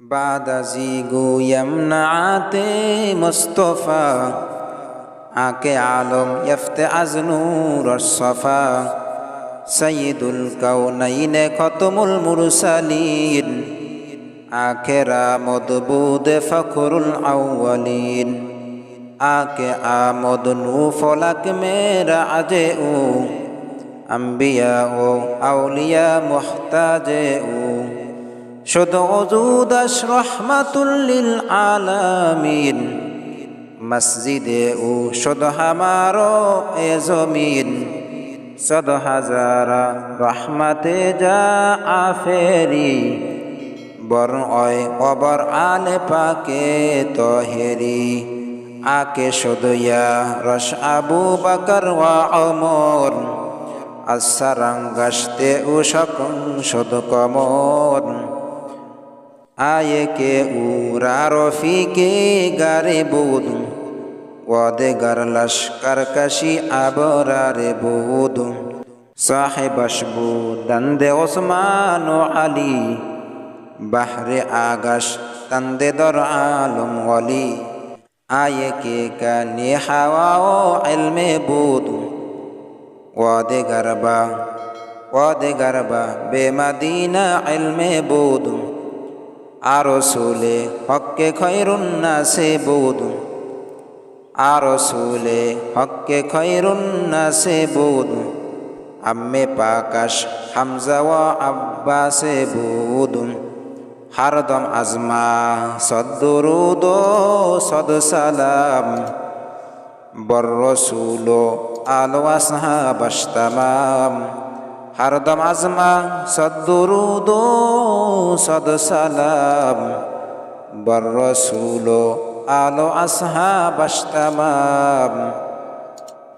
বাদাজি বাদাজিগু ইমনাতে মুস্তফা, আকে আলম ইফতে আজনুর সফা সঈদুল কৌনাইনে খতমুল মুরসালিন, আখেরা মদবুদ ফখরুল আউ্বালিন আকে আমদ নু ফলাক মেরা আজে ও আম্বিয়া ও আউলিয়া মোহতাজে ও শুধু অজুদাস রহমাতুল্লিল আলামিন। মসজিদে ও শুধু হামারো এ জমিন। সদ হাজারা রহমতে যা আফেরি, বর অয় অবর আলে পাকে তহেরি। আকে শুধুয়া রস আবু বকর ওয়া অমর আসসারাং গাছতে ও সকং শুধু কমর। আয়ে কে উরা রফি কে গারে বুদ ওয়াদে গার লস্কর কশি আবরারে বুদ সাহেব আশবু দন্দে ওসমান ও আলী। বাহরে আগাশ তন্দে দর আলম ওয়ালি। আয়ে কে কানে হাওয়া ও ইলমে বুদ ওয়াদে গরবা ওয়াদে গরবা, বেমাদিনা ইলমে বুদ আরসুলে হককে খৈরুন্নাসে বুদ আরসুলে হককে খৈরুন্নাসে বুদ আম্মে পাকাশ হামজা ওয়া আব্বাসে বুদ হরদম আজমা, সদ্দুরুদ সদ সালাম। বর রসুল আলো আসহাবাস্তামাম হরদম আজমা সদ্দুরুদ সদসালাম। বর রসুলো আলো আসহাবাস্তামাম